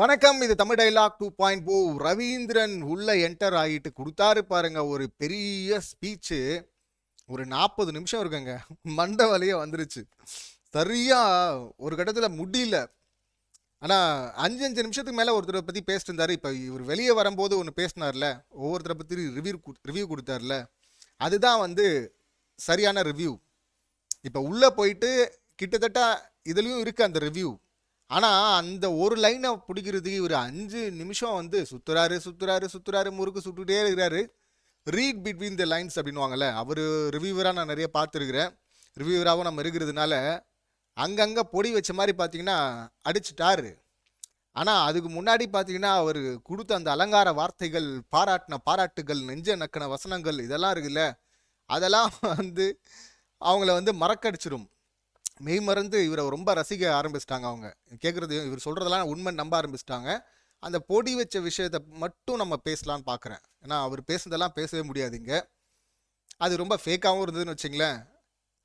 வணக்கம் இது Tamil dialogue two point போ ரவீந்திரன் உள்ள என்டர் ஆகிட்டு கொடுத்தாரு பாருங்க ஒரு பெரிய ஸ்பீச்சு ஒரு நாற்பது நிமிஷம் இருக்குங்க. மண்ட வலியே வந்துருச்சு. சரியா ஒரு கட்டத்தில் முடியல. ஆனால் அஞ்சு அஞ்சு நிமிஷத்துக்கு மேலே ஒருத்தரை பற்றி பேசிட்டு இருந்தார். இப்போ இவர் வெளியே வரும்போது ஒன்று பேசினார்ல. ஒவ்வொருத்தரை பற்றி ரிவ்யூ ரிவ்யூ கொடுத்தார்ல. அதுதான் வந்து சரியான ரிவ்யூ இப்போ உள்ளே போயிட்டு கிட்டத்தட்ட இதுலேயும் இருக்குது அந்த ரிவ்யூ ஆனால் அந்த ஒரு லைனை பிடிக்கிறதுக்கு இவர் அஞ்சு நிமிஷம் வந்து சுத்துறாரு சுத்துறாரு சுத்துறாரு முறுக்கு சுட்டுட்டே இருக்கிறாரு. ரீட் பிட்வீன் த லைன்ஸ் அப்படின்வாங்கல்ல அவர் ரிவ்யூவராக நான் நிறைய பார்த்துருக்குறேன். ரிவ்யூவராகவும் நம்ம இருக்கிறதுனால அங்கங்கே பொடி வச்ச மாதிரி பார்த்தீங்கன்னா அடிச்சிட்டாரு. ஆனால் அதுக்கு முன்னாடி பார்த்தீங்கன்னா அவர் கொடுத்த அந்த அலங்கார வார்த்தைகள் பாராட்டின பாராட்டுகள் நெஞ்ச நக்கின வசனங்கள் இதெல்லாம் இருக்குல்ல அதெல்லாம் வந்து அவங்கள வந்து மறக்கடிச்சிடும் மெய் மறந்து இவரை ரொம்ப ரசிக்க ஆரம்பிச்சிட்டாங்க அவங்க. கேட்குறது இவர் சொல்கிறதெல்லாம் உண்மை நம்ப ஆரம்பிச்சிட்டாங்க. அந்த பொடி வச்ச விஷயத்தை மட்டும் நம்ம பேசலான்னு பார்க்குறேன் ஏன்னா அவர் பேசுனதெல்லாம் பேசவே முடியாதுங்க அது ரொம்ப ஃபேக்காகவும் இருந்ததுன்னு வச்சிங்களேன்.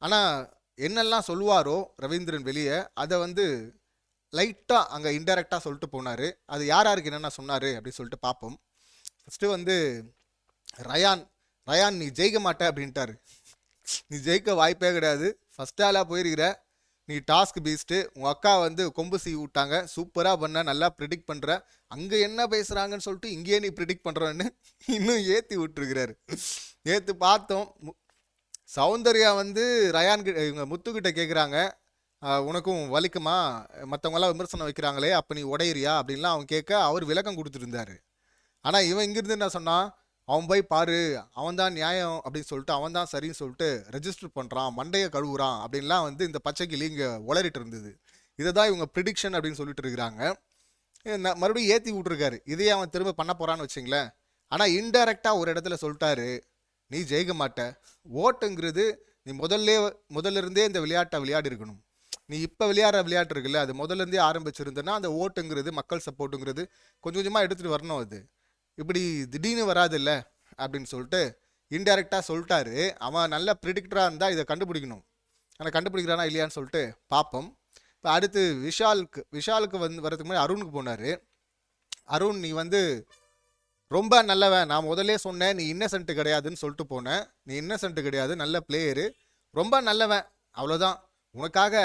ஆனால் என்னெல்லாம் சொல்லுவாரோ ரவீந்திரன் வெளியே அதை வந்து லைட்டாக அங்கே இன்டெரக்டாக சொல்லிட்டு போனார். அது யார் யாருக்கு என்னென்ன சொன்னார் அப்படின்னு சொல்லிட்டு பார்ப்போம் ஃபஸ்ட்டு வந்து ரயான் ரயான் நீ ஜெயிக்க மாட்ட அப்படின்ட்டாரு. நீ ஜெயிக்க வாய்ப்பே கிடையாது. ஃபஸ்ட் ஆளாக போயிருக்கிற நீ டாஸ்க் பீஸ்ட்டு உங்கள் அக்கா வந்து கொம்பு சீவி விட்டாங்க சூப்பராக பண்ண நல்லா ப்ரிடிக்ட் பண்ணுற அங்கே என்ன பேசுகிறாங்கன்னு சொல்லிட்டு இங்கேயே நீ ப்ரிடிக்ட் பண்ணுறன்னு இன்னும் ஏற்றி விட்டுருக்கிறாரு. ஏற்று பார்த்தோம் சௌந்தர்யா வந்து ரயான் இவங்க முத்துக்கிட்ட கேட்குறாங்க உனக்கும் வலிக்குமா? மற்றவங்களாம் விமர்சனம் வைக்கிறாங்களே அப்போ நீ உடையிறியா? அப்படின்லாம் அவன் கேட்க அவர் விளக்கம் கொடுத்துருந்தாரு ஆனால் இவன் இங்கேருந்து என்ன சொன்னான் அவன் போய் பாரு அவன் தான் நியாயம் அப்படின்னு சொல்லிட்டு அவன் தான் சரின்னு சொல்லிட்டு ரெஜிஸ்டர் பண்ணுறான் மண்டையை கழுவுறான் அப்படின்லாம் வந்து இந்த பச்சைக்கிளி இங்கே உளறிட்டு இருந்தது. இதை தான் இவங்க ப்ரிடிக்ஷன் அப்படின்னு சொல்லிட்டு இருக்கிறாங்க. மறுபடியும் ஏற்றி விட்ருக்காரு இதையே அவன் திரும்ப பண்ண போகிறான்னு வச்சிங்களேன். ஆனால் இன்டைரக்டாக ஒரு இடத்துல சொல்லிட்டாரு நீ ஜெயிக்க மாட்ட. ஓட்டுங்கிறது நீ முதல்ல முதல்ல இருந்தே இந்த விளையாட்டை விளையாடி இருக்கணும். நீ இப்போ விளையாடுற விளையாட்டு இருக்குல்ல அது முதல்ல இருந்தே ஆரம்பிச்சிருந்தேன்னா அந்த ஓட்டுங்கிறது மக்கள் சப்போர்ட்டுங்கிறது கொஞ்சம் கொஞ்சமாக எடுத்துகிட்டு வரணும் அது. இப்படி திடீர்னு வராதுல்ல அப்படின்னு சொல்லிட்டு இன்டெரக்டாக சொல்லிட்டாரு. அவன் நல்ல ப்ரிடிக்டராக இருந்தால் இதை கண்டுபிடிக்கணும். ஆனால் கண்டுபிடிக்கிறானா இல்லையான்னு சொல்லிட்டு பார்ப்போம். இப்போ அடுத்து விஷாலுக்கு விஷாலுக்கு வந்து வரதுக்கு முன்னாடி அருணுக்கு போனார். அருண் நீ வந்து ரொம்ப நல்லவன். நான் முதல்லே சொன்னேன் நீ இன்னசென்ட் கிடையாதுன்னு சொல்லிட்டு போனேன் நீ இன்னசென்ட் கிடையாது நல்ல பிளேயரு ரொம்ப நல்லவன். அவ்வளோதான் உனக்காக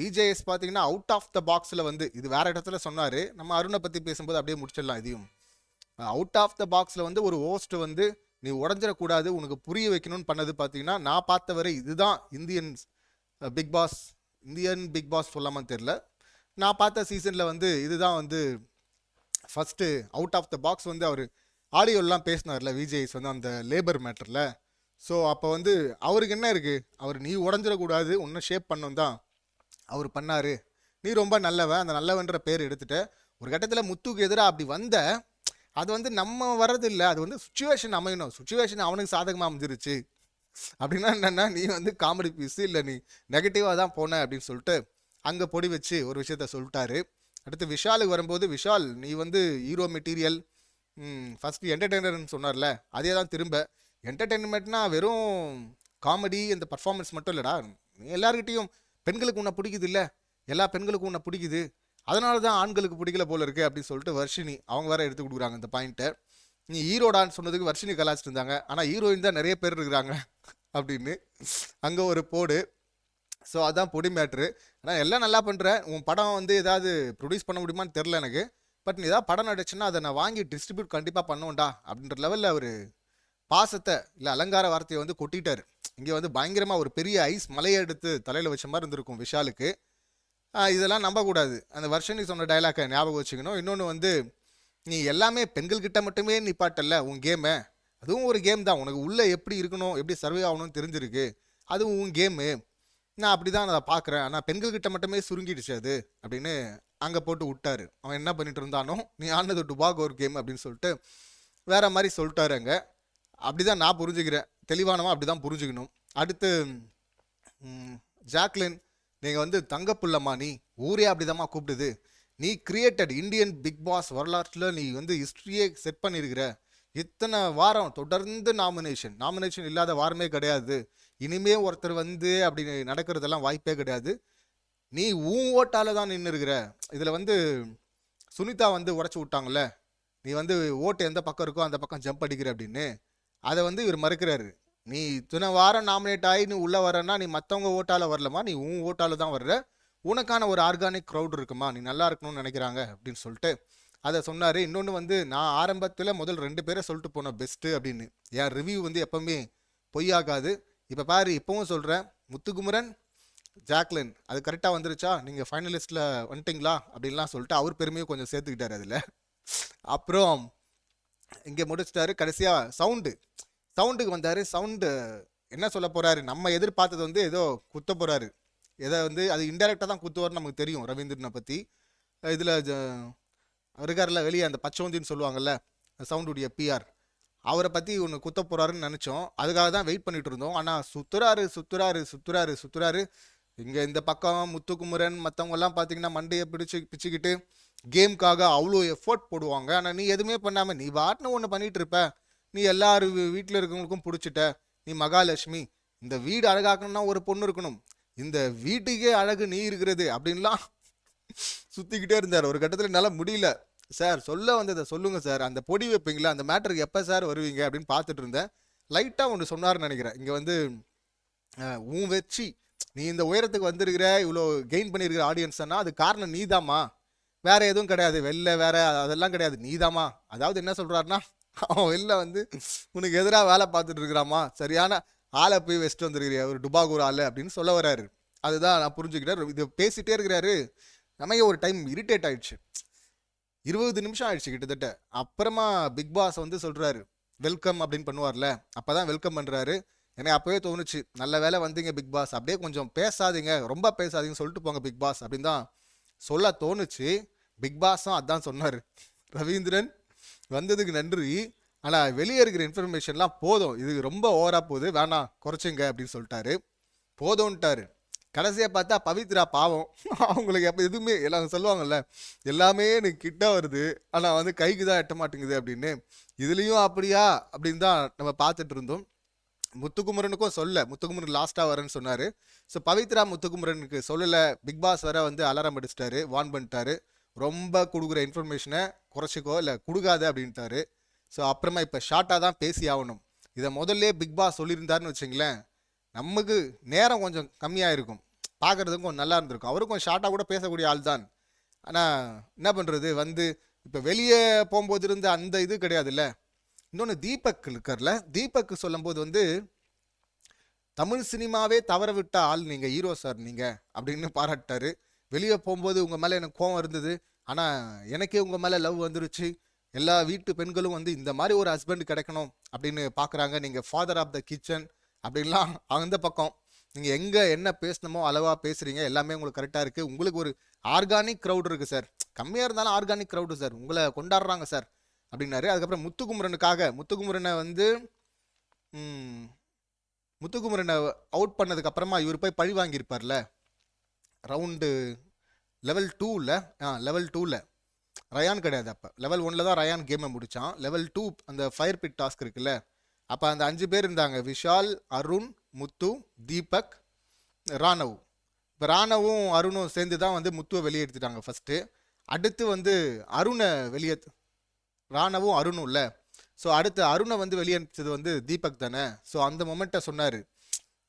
விஜேஎஸ் பார்த்தீங்கன்னா அவுட் ஆஃப் த பாக்ஸில் வந்து இது வேற இடத்துல சொன்னார். நம்ம அருணை பற்றி பேசும்போது அப்படியே முடிச்சிடலாம் இதையும். அவுட் ஆஃப் த பாக்ஸில் வந்து ஒரு ஹோஸ்ட் வந்து நீ உடஞ்சிடக்கூடாது உனக்கு புரிய வைக்கணும்னு பண்ணது பார்த்தீங்கன்னா நான் பார்த்த வரை இதுதான் Indians Bigg Boss Indian Bigg Boss சொல்லாமல் தெரில நான் பார்த்த சீசனில் வந்து இதுதான் வந்து first out of the box வந்து அவர் ஆடியோலாம் பேசினார்ல விஜேஎஸ் வந்து அந்த லேபர் மேட்டரில் ஸோ அப்போ வந்து அவருக்கு என்ன இருக்குது அவர் நீ உடஞ்சிடக்கூடாது உன்னை ஷேப் பண்ணும் தான். அவர் பண்ணார். நீ ரொம்ப நல்லவன் அந்த நல்லவன்ற பேர் எடுத்துகிட்ட ஒரு கட்டத்தில் முத்துக்கு எதிராக அப்படி வந்த அது வந்து நம்ம வர்றது இல்லை. அது வந்து சுச்சுவேஷன் அமையணும். சுச்சுவேஷன் அவனுக்கு சாதகமாக அமைஞ்சிருச்சு. அப்படின்னா என்னென்னா நீ வந்து காமெடி பீஸ் இல்லை நீ நெகட்டிவாக தான் போன அப்படின்னு சொல்லிட்டு அங்கே பொடி வச்சு ஒரு விஷயத்த சொல்லிட்டாரு. அடுத்து விஷாலுக்கு வரும்போது விஷால் நீ வந்து ஹீரோ மெட்டீரியல் ஃபஸ்ட்டு என்டர்டெய்னர்னு சொன்னார்ல அதே தான் திரும்ப. என்டர்டெயின்மெண்ட்னா வெறும் காமெடி இந்த பர்ஃபார்மன்ஸ் மட்டும் இல்லைடா. நீ பெண்களுக்கு உன்னை பிடிக்குது இல்லை? எல்லா பெண்களுக்கும் உன்னை பிடிக்குது. அதனால தான் ஆண்களுக்கு பிடிக்கல போல இருக்குது அப்படின்னு சொல்லிட்டு வர்ஷினி அவங்க வேற எடுத்து கொடுக்குறாங்க இந்த பாயிண்ட்டை நீ ஹீரோடான்னு சொன்னதுக்கு வர்ஷினி கலாச்சிட்டு இருந்தாங்க. ஆனால் ஹீரோயின் தான் நிறைய பேர் இருக்கிறாங்க அப்படின்னு அங்கே ஒரு போடு. ஸோ அதுதான் பொடி மேட்ரு ஆனால் எல்லாம் நல்லா பண்ணுறேன் உன் படம் வந்து ஏதாவது ப்ரொடியூஸ் பண்ண முடியுமான்னு தெரில எனக்கு. பட் நீ ஏதாவது படம் நடிச்சுன்னா அதை நான் வாங்கி டிஸ்ட்ரிபியூட் கண்டிப்பாக பண்ணுவேன்டா அப்படின்ற லெவலில் அவர் பாசத்தை இல்லை அலங்கார வார்த்தையை வந்து கொட்டிட்டார். இங்கே வந்து பயங்கரமாக ஒரு பெரிய ஐஸ் மலையை எடுத்து தலையில் வச்ச மாதிரி இருந்திருக்கும் விஷாலுக்கு. இதெல்லாம் நம்பக்கூடாது. அந்த வருஷனி சொன்ன டைலாக்கை ஞாபகம் வச்சுக்கணும். இன்னொன்று வந்து நீ எல்லாமே பெண்கள்கிட்ட மட்டுமே நிப்பாட்டல்ல. உன் கேமை அதுவும் ஒரு கேம் தான். உனக்கு உள்ளே எப்படி இருக்கணும் எப்படி சர்வே ஆகணும்னு தெரிஞ்சிருக்கு. அதுவும் உன் கேமு நான் அப்படி தான் அதை பார்க்குறேன். ஆனால் பெண்கள்கிட்ட மட்டுமே சுருங்கிடுச்சு அது அப்படின்னு அங்கே போட்டு விட்டாரு. அவன் என்ன பண்ணிட்டு இருந்தானோ நீ ஆனது டுபாக் ஒரு கேம் அப்படின்னு சொல்லிட்டு வேற மாதிரி சொல்லிட்டாரு அங்கே. அப்படி தான் நான் புரிஞ்சுக்கிறேன். தெளிவானவன் அப்படி தான் புரிஞ்சுக்கணும். அடுத்து ஜாக்லின் நீங்கள் வந்து தங்கப்புள்ளம்மா நீ ஊரே அப்படிதாம்மா கூப்பிடுது. நீ கிரியேட்டட் இந்தியன் பிக் பாஸ் வரலாற்றில் நீ வந்து ஹிஸ்ட்ரியே செட் பண்ணியிருக்கிற இத்தனை வாரம் தொடர்ந்து நாமினேஷன் நாமினேஷன் இல்லாத வாரமே கிடையாது. இனிமே ஒருத்தர் வந்து அப்படி நடக்கிறதெல்லாம் வாய்ப்பே கிடையாது. நீ உன் ஓட்டால தான் நின்று இருக்கிற இதில் வந்து சுனிதா வந்து உடச்சி விட்டாங்கல்ல. நீ வந்து ஓட்டு எந்த பக்கம் இருக்கோ அந்த பக்கம் ஜம்ப் அடிக்கிற அப்படின்னு. அதை வந்து இவர் மறுக்கிறாரு. நீ இத்தனை வாரம் நாமினேட் ஆகி நீ உள்ளே வரேன்னா நீ மற்றவங்க ஓட்டால வரலமா நீ உன் ஓட்டால் தான் வர்ற. உனக்கான ஒரு ஆர்கானிக் க்ரௌட் இருக்குமா? நீ நல்லா இருக்கணும்னு நினைக்கிறாங்க அப்படின்னு சொல்லிட்டு அதை சொன்னார். இன்னொன்று வந்து நான் ஆரம்பத்தில் முதல் ரெண்டு பேரை சொல்லிட்டு போனேன் பெஸ்ட்டு அப்படின்னு. என் ரிவ்யூ வந்து எப்போவுமே பொய்யாகாது. இப்போ பாரு இப்போவும் சொல்கிறேன் முத்துகுமரன் ஜாக்லின் அது கரெக்டாக வந்துருச்சா? நீங்கள் ஃபைனலிஸ்ட்டில் வந்துட்டிங்களா? அப்படின்லாம் சொல்லிட்டு அவர் பெருமையும் கொஞ்சம் சேர்த்துக்கிட்டார் அதில். அப்புறம் இங்கே முடிச்சிட்டாரு. கடைசியாக சவுண்டு சவுண்டுக்கு வந்தார். சவுண்டு என்ன சொல்ல போகிறாரு நம்ம எதிர்பார்த்தது வந்து ஏதோ குத்த போகிறாரு எதை வந்து அது இன்டெரக்டாக தான் குத்துவார்னு நமக்கு தெரியும் ரவீந்திரனை பற்றி இதில் இருக்கார்ல வெளியே அந்த பச்சோந்தின்னு சொல்லுவாங்கல்ல சவுண்டுடைய பிஆர் அவரை பற்றி ஒன்று குத்த போகிறாருன்னு நினச்சோம். அதுக்காக தான் வெயிட் பண்ணிட்டு இருந்தோம். ஆனால் சுத்துறாரு சுத்துறாரு சுத்துறாரு சுத்துறாரு. இங்கே இந்த பக்கம் முத்துக்குமரன் மற்றவங்கெல்லாம் பார்த்தீங்கன்னா மண்டையை பிடிச்சு பிச்சுக்கிட்டு கேமுக்காக அவ்வளோ எஃபோர்ட் போடுவாங்க. ஆனால் நீ எதுவுமே பண்ணாமல் நீ வாட்டின ஒன்று பண்ணிகிட்டு இருப்ப. நீ எல்லாரு வீட்டில் இருக்கவங்களுக்கும் பிடிச்சிட்ட. நீ மகாலட்சுமி இந்த வீடு அழகாக்கணும்னா ஒரு பொண்ணு இருக்கணும். இந்த வீட்டுக்கே அழகு நீ இருக்கிறது அப்படின்லாம் சுற்றிக்கிட்டே இருந்தார். ஒரு கட்டத்தில் என்னால் முடியல. சார் சொல்ல வந்ததை சொல்லுங்கள் சார். அந்த பொடி வைப்பீங்களா? அந்த மேட்டருக்கு எப்போ சார் வருவீங்க? அப்படின்னு பார்த்துட்டு இருந்தேன். லைட்டாக ஒன்று சொன்னார்னு நினைக்கிறேன். இங்கே வந்து உன் வச்சு நீ இந்த உயரத்துக்கு வந்திருக்கிற இவ்வளோ கெயின் பண்ணியிருக்கிற ஆடியன்ஸ்னா அது காரணம் நீதாம்மா. வேற எதுவும் கிடையாது. வெளில வேற அதெல்லாம் கிடையாது. நீதாம்மா. அதாவது என்ன சொல்கிறாருன்னா அவன் வெளில வந்து உனக்கு எதிராக வேலை பார்த்துட்டு இருக்கிறாமா சரியான ஆளை போய் வச்சுட்டு வந்துருக்கிறியா. ஒரு டுபாகூர் ஆள். அப்படின்னு சொல்ல வராரு அதுதான் நான் புரிஞ்சுக்கிட்டேன். இதை பேசிட்டே இருக்கிறாரு. நமக்கு ஒரு டைம் இரிட்டேட் ஆயிடுச்சு. இருபது நிமிஷம் ஆயிடுச்சு கிட்டத்தட்ட. அப்புறமா பிக் பாஸ் வந்து சொல்கிறாரு வெல்கம் அப்படின்னு பண்ணுவார்ல. அப்பதான் வெல்கம் பண்ணுறாரு எனக்கு அப்போவே தோணுச்சு நல்ல வேலை வந்தீங்க பிக் பாஸ். அப்படியே கொஞ்சம் பேசாதீங்க. ரொம்ப பேசாதீங்கன்னு சொல்லிட்டு போங்க பிக் பாஸ். அப்படின்னு தான் சொல்ல தோணுச்சு. பிக் பாஸும் அதான் சொன்னார். ரவீந்திரன் வந்ததுக்கு நன்றி. ஆனால் வெளியே இருக்கிற இன்ஃபர்மேஷன்லாம் போதும். இது ரொம்ப ஓவராக போகுது. வேணாம் குறைச்சிங்க அப்படின்னு சொல்லிட்டாரு. போதும்ன்ட்டாரு கடைசியாக பார்த்தா பவித்ரா பாவம். அவங்களுக்கு எப்போ எதுவுமே எல்லாம் சொல்லுவாங்கல்ல எல்லாமே எனக்கு கிட்ட வருது. ஆனால் வந்து கைக்கு தான் எட்ட மாட்டேங்குது அப்படின்னு. இதுலேயும் அப்படியா? அப்படின்னு தான் நம்ம பார்த்துட்டு இருந்தோம். முத்துக்குமரனுக்கும் சொல்ல முத்துக்குமரன் லாஸ்ட்டாக வரேன்னு சொன்னார். ஸோ பவித்ரா முத்துக்குமரனுக்கு சொல்லலை. பிக் பாஸ் வர வந்து அலாரம் அடிச்சிட்டாரு. வார்ன் பண்ணிட்டாரு. ரொம்ப கொடுக்குற இன்ஃபர்மேஷனை குறைச்சிக்கோ இல்லை கொடுக்காத அப்படின்ட்டாரு. ஸோ அப்புறமா இப்போ ஷார்ட்டாக தான் பேசி ஆகணும். இதை முதல்ல பிக் பாஸ் சொல்லியிருந்தாருன்னு வச்சுங்களேன் நமக்கு நேரம் கொஞ்சம் கம்மியாக இருக்கும் பார்க்குறதுக்கும் கொஞ்சம் நல்லா இருந்திருக்கும். அவருக்கும் ஷார்ட்டாக கூட பேசக்கூடிய ஆள் தான். ஆனால் என்ன பண்ணுறது வந்து இப்போ வெளியே போகும்போது இருந்த அந்த இது கிடையாதுல்ல. இன்னொன்று தீபக் இருக்கார்ல தீபக் சொல்லும்போது வந்து தமிழ் சினிமாவே தவற விட்ட ஆள் நீங்கள் ஹீரோ சார் நீங்கள் அப்படின்னு பாராட்டாரு வெளியே போகும்போது உங்கள் மேலே எனக்கு கோவம் இருந்தது. ஆனால் எனக்கே உங்கள் மேலே லவ் வந்துருச்சு. எல்லா வீட்டு பெண்களும் வந்து இந்த மாதிரி ஒரு ஹஸ்பண்ட் கிடைக்கணும் அப்படின்னு பார்க்குறாங்க நீங்கள் ஃபாதர் ஆஃப் த கிச்சன் அப்படின்லாம் அந்த பக்கம். நீங்கள் எங்கே என்ன பேசணுமோ அளவாக பேசுகிறீங்க எல்லாமே உங்களுக்கு கரெக்டாக இருக்குது உங்களுக்கு ஒரு ஆர்கானிக் க்ரௌட் இருக்குது சார் கம்மியாக இருந்தாலும் ஆர்கானிக் க்ரௌடு சார் உங்களை கொண்டாடுறாங்க சார் அப்படின்னாரு. அதுக்கப்புறம் முத்துக்குமரனுக்காக முத்துக்குமரனை வந்து ம், முத்துக்குமரனை அவுட் பண்ணதுக்கப்புறமா இவர் போய் பழி வாங்கியிருப்பார்ல. ரவுண்டு லெவல் டூவில் ஆ லெவல் டூவில் ரயான் கிடையாது அப்போ. லெவல் ஒன்ல தான் ரயான் கேமை முடித்தான் லெவல் டூ அந்த ஃபயர் பிட் டாஸ்க் இருக்குல்ல. அப்போ அந்த அஞ்சு பேர் இருந்தாங்க. விஷால் அருண் முத்து தீபக் ராணவ். இப்போ ராணவும் அருணும் சேர்ந்து தான் வந்து முத்துவை வெளியே எடுத்துட்டாங்க ஃபஸ்ட்டு அடுத்து வந்து அருணை வெளியே ராணவும் அருணும் இல்லை. ஸோ அடுத்து அருணை வந்து வெளியே அனுப்பிச்சது வந்து தீபக் தானே. ஸோ அந்த மொமெண்ட்டை சொன்னார்.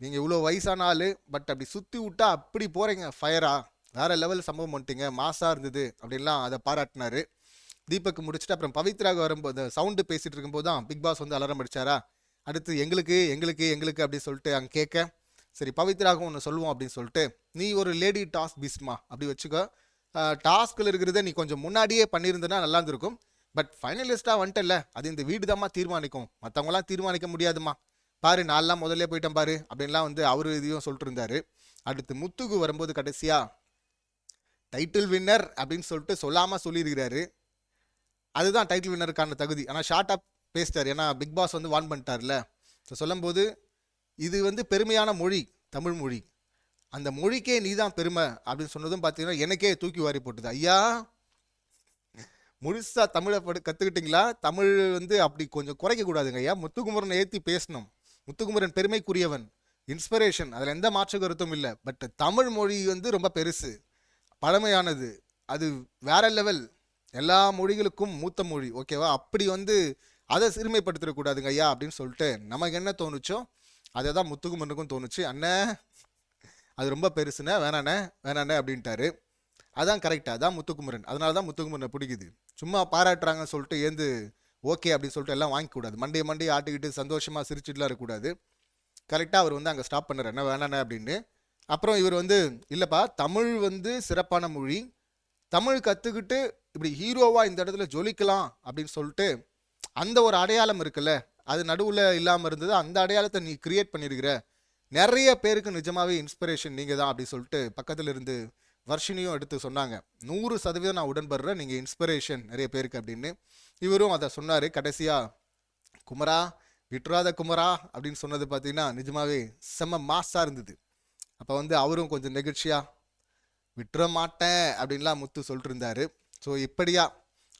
நீங்கள் இவ்வளோ வயசான ஆள் பட் அப்படி சுற்றி விட்டா அப்படி போகிறீங்க ஃபயரா வேறு லெவல் சம்பவம் பண்ணிட்டீங்க மாசாக இருந்தது அப்படின்லாம் அதை பாராட்டினாரு. தீபக் முடிச்சுட்டு அப்புறம் பவித்ராக வரும்போது சவுண்டு பேசிகிட்டு இருக்கும்போது தான் பிக் பாஸ் வந்து அலாரம் அடிச்சாரா? அடுத்து எங்களுக்கு எங்களுக்கு எங்களுக்கு அப்படி சொல்லிட்டு அங்கே கேட்க சரி பவித்ராக ஒன்று சொல்லுவோம் அப்படின்னு சொல்லிட்டு நீ ஒரு லேடி டாஸ்க் பீஸ்மா அப்படி வச்சுக்கோ. டாஸ்கில் இருக்கிறத நீ கொஞ்சம் முன்னாடியே பண்ணியிருந்தனா நல்லா இருந்திருக்கும். பட் ஃபைனலிஸ்ட்டாக வந்துட்டல அது இந்த வீடு தான்மா தீர்மானிக்கும். மற்றவங்களாம் தீர்மானிக்க முடியாதுமா பாரு நான்லாம் முதல்ல போயிட்டேன் பாரு அப்படின்லாம் வந்து அவர் இதையும் சொல்லிட்டு இருந்தாரு அடுத்து முத்துக்கு வரும்போது கடைசியா டைட்டில் வின்னர் அப்படின்னு சொல்லிட்டு சொல்லாமல் சொல்லியிருக்கிறாரு. அதுதான் டைட்டில் வின்னருக்கான தகுதி. ஆனால் ஷார்ட்டாக பேசிட்டார். ஏன்னா பிக் பாஸ் வந்து வான் பண்ணிட்டார்ல. ஸோ சொல்லும்போது இது வந்து பெருமையான மொழி தமிழ் மொழி. அந்த மொழிக்கே நீ தான் பெருமை அப்படின்னு சொன்னதும் பார்த்தீங்கன்னா எனக்கே தூக்கி வாரி போட்டுது. ஐயா முழுசாக தமிழை படு கற்றுக்கிட்டீங்களா தமிழ் வந்து அப்படி கொஞ்சம் குறைக்கக்கூடாதுங்க ஐயா. முத்துக்குமரனை ஏற்றி பேசணும். முத்துக்குமரன் பெருமைக்குரியவன். இன்ஸ்பிரேஷன் அதில் எந்த மாற்று கருத்தும் இல்லை. பட் தமிழ் மொழி வந்து ரொம்ப பெருசு. பழமையானது. அது வேற லெவல் எல்லா மொழிகளுக்கும் மூத்த மொழி. ஓகேவா அப்படி வந்து அதை சிறுமைப்படுத்திடக்கூடாதுங்க ஐயா அப்படின்னு சொல்லிட்டு நமக்கு என்ன தோணுச்சோ அதை தான் முத்துக்குமரனுக்கும் தோணுச்சு. அண்ணே அது ரொம்ப பெருசுண்ணே. வேணாண்ணே வேணாண்ணே அப்படின்ட்டாரு. அதான் கரெக்டாக அதான் முத்துக்குமரன். அதனால தான் முத்துக்குமரனை பிடிக்குது. சும்மா பாராட்டுறாங்கன்னு சொல்லிட்டு ஏந்து ஓகே அப்படின்னு சொல்லிட்டு எல்லாம் வாங்கிக்கூடாது. மண்டே மண்டே ஆட்டிக்கிட்டு சந்தோஷமாக சிரிச்சுட்டுலாம் இருக்கக்கூடாது. கரெக்டாக அவர் வந்து அங்கே ஸ்டாப் பண்ணுறாரு. என்ன வேணாண்ணே அப்படின்னு. அப்புறம் இவர் வந்து இல்லைப்பா தமிழ் வந்து சிறப்பான மொழி. தமிழ் கற்றுக்கிட்டு இப்படி ஹீரோவாக இந்த இடத்துல ஜொலிக்கலாம் அப்படின்னு சொல்லிட்டு அந்த ஒரு அடையாளம் இருக்குல்ல அது நடுவில் இல்லாமல் இருந்தது. அந்த அடையாளத்தை நீ கிரியேட் பண்ணியிருக்கிற. நிறைய பேருக்கு நிஜமாகவே இன்ஸ்பிரேஷன் நீங்கள் தான் அப்படி சொல்லிட்டு பக்கத்தில் இருந்து வர்ஷினியும் எடுத்து சொன்னாங்க. நூறு சதவீதம் நான் உடன்படுறேன் நீங்கள் இன்ஸ்பிரேஷன் நிறைய பேருக்கு அப்படின்னு. இவரும் அதை சொன்னார் கடைசியாக குமரா விட்டுறாத குமரா அப்படின்னு சொன்னது பார்த்தீங்கன்னா நிஜமாவே செம்ம மாஸாக இருந்தது. அப்போ வந்து அவரும் கொஞ்சம் நெகிழ்ச்சியாக விட்டுற மாட்டேன் அப்படின்லாம் முத்து சொல்லிட்டு ஸோ இப்படியா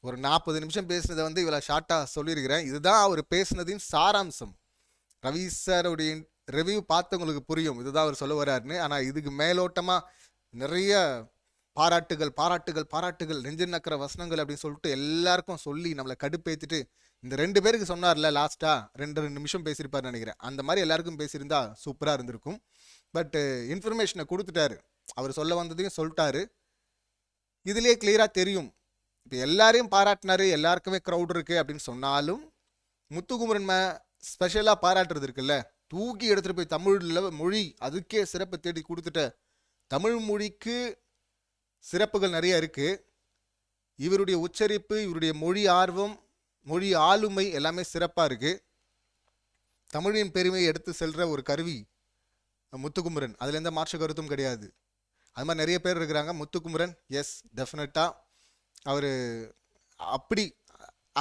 ஒரு நாற்பது நிமிஷம் பேசுனதை வந்து இவ்வளோ ஷார்ட்டாக சொல்லியிருக்கிறேன். இதுதான் அவர் பேசினதின் சாராம்சம். ரவி சாருடைய ரிவ்யூ பார்த்தவங்களுக்கு புரியும். இதுதான் அவர் சொல்ல வர்றாருன்னு. ஆனால் இதுக்கு மேலோட்டமாக நிறைய பாராட்டுகள் பாராட்டுகள் பாராட்டுகள் நெஞ்சு நக்கிற வசனங்கள் அப்படின்னு சொல்லிட்டு எல்லாருக்கும் சொல்லி நம்மளை கடுப்பேற்றிட்டு இந்த ரெண்டு பேருக்கு சொன்னார்ல லாஸ்ட்டாக ரெண்டு ரெண்டு நிமிஷம் பேசியிருப்பார் நினைக்கிறேன். அந்த மாதிரி எல்லாருக்கும் பேசியிருந்தா சூப்பராக இருந்திருக்கும். பட்டு இன்ஃபர்மேஷனை கொடுத்துட்டாரு. அவர் சொல்ல வந்ததையும் சொல்லிட்டாரு. இதுலேயே கிளியராக தெரியும். இப்போ எல்லாரையும் பாராட்டினாரு எல்லாருக்குமே க்ரௌட் இருக்குது அப்படின்னு சொன்னாலும் முத்துக்குமரன் ஸ்பெஷலாக பாராட்டுறது இருக்குல்ல? தூக்கி எடுத்துகிட்டு போய் தமிழில் மொழி அதுக்கே சிறப்பு தேடி கொடுத்துட்ட தமிழ் மொழிக்கு சிறப்புகள் நிறைய இருக்குது இவருடைய உச்சரிப்பு இவருடைய மொழி ஆர்வம் மொழி ஆளுமை எல்லாமே சிறப்பாக இருக்குது தமிழின் பெருமையை எடுத்து செல்கிற ஒரு கருவி முத்துக்குமரன். அதில் எந்த மாற்று கருத்தும் கிடையாது. அது மாதிரி நிறைய பேர் இருக்கிறாங்க. முத்துக்குமரன் எஸ் டெஃபினட்டாக அவர் அப்படி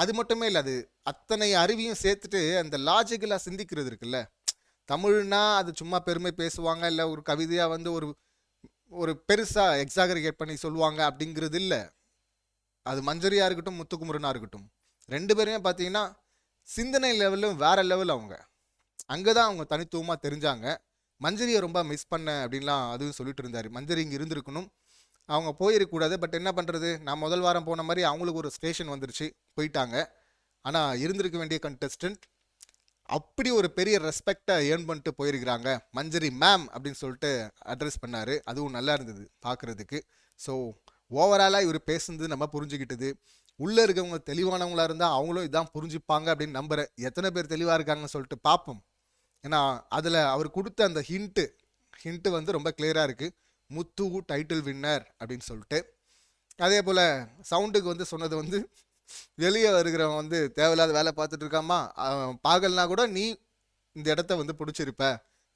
அது மட்டுமே இல்லை அது அத்தனை அறிவியும் சேர்த்துட்டு அந்த லாஜிக்கலாக சிந்திக்கிறது இருக்குல்ல. தமிழ்னா அது சும்மா பெருமை பேசுவாங்க இல்லை ஒரு கவிதையாக வந்து ஒரு ஒரு பெருசாக எக்ஸாகரிகேட் பண்ணி சொல்லுவாங்க அப்படிங்கிறது இல்லை. அது மஞ்சரியாக இருக்கட்டும் முத்துக்குமரனாக இருக்கட்டும். ரெண்டு பேருமே பார்த்தீங்கன்னா சிந்தனை லெவலும் வேறு லெவல் அவங்க. அங்கே தான் அவங்க தனித்துவமாக தெரிஞ்சாங்க. மஞ்சரியை ரொம்ப மிஸ் பண்ண அப்படின்லாம் அதுவும் சொல்லிட்டு இருந்தார். மஞ்சரி இங்கே இருந்திருக்கணும். அவங்க போயிருக்கக்கூடாது. பட் என்ன பண்ணுறது நான் முதல் வாரம் போன மாதிரி அவங்களுக்கு ஒரு ஸ்டேஷன் வந்துருச்சு. போயிட்டாங்க. ஆனால் இருந்திருக்க வேண்டிய கண்டஸ்டன்ட் அப்படி ஒரு பெரிய ரெஸ்பெக்டை ஏர்ன் பண்ணிட்டு போயிருக்கிறாங்க. மஞ்சரி மேம் அப்படின்னு சொல்லிட்டு அட்ரஸ் பண்ணார். அதுவும் நல்லா இருந்தது பார்க்குறதுக்கு ஸோ ஓவராலாக இவர் பேசுனது நம்ம புரிஞ்சுக்கிட்டது உள்ளே இருக்கவங்க தெளிவானவங்களாக இருந்தால் அவங்களும் இதான் புரிஞ்சுப்பாங்க அப்படின்னு நம்புகிறேன் எத்தனை பேர் தெளிவாக இருக்காங்கன்னு சொல்லிட்டு பார்ப்போம் ஏன்னா அதில் அவர் கொடுத்த அந்த ஹிண்ட்டு ஹிண்ட்டு வந்து ரொம்ப கிளியராக இருக்குது முத்து டைட்டில் வின்னர் அப்படின்னு சொல்லிட்டு. அதே போல் சவுண்டுக்கு வந்து சொன்னது வந்து வெளியே வருகிறவன் வந்து தேவையில்லாத வேலை பார்த்துட்டு இருக்காமா பாகல்னா கூட நீ இந்த இடத்த வந்து பிடிச்சிருப்ப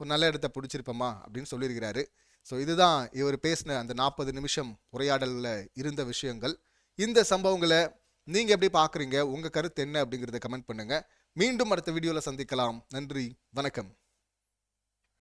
ஒரு நல்ல இடத்த பிடிச்சிருப்பமா அப்படின்னு சொல்லியிருக்கிறாரு. ஸோ இதுதான் இவர் பேசின அந்த நாற்பது நிமிஷம் உரையாடலில் இருந்த விஷயங்கள். இந்த சம்பவங்களை நீங்கள் எப்படி பார்க்குறீங்க? உங்கள் கருத்து என்ன அப்படிங்கிறத கமெண்ட் பண்ணுங்கள் மீண்டும் அடுத்த வீடியோவில் சந்திக்கலாம். நன்றி வணக்கம்.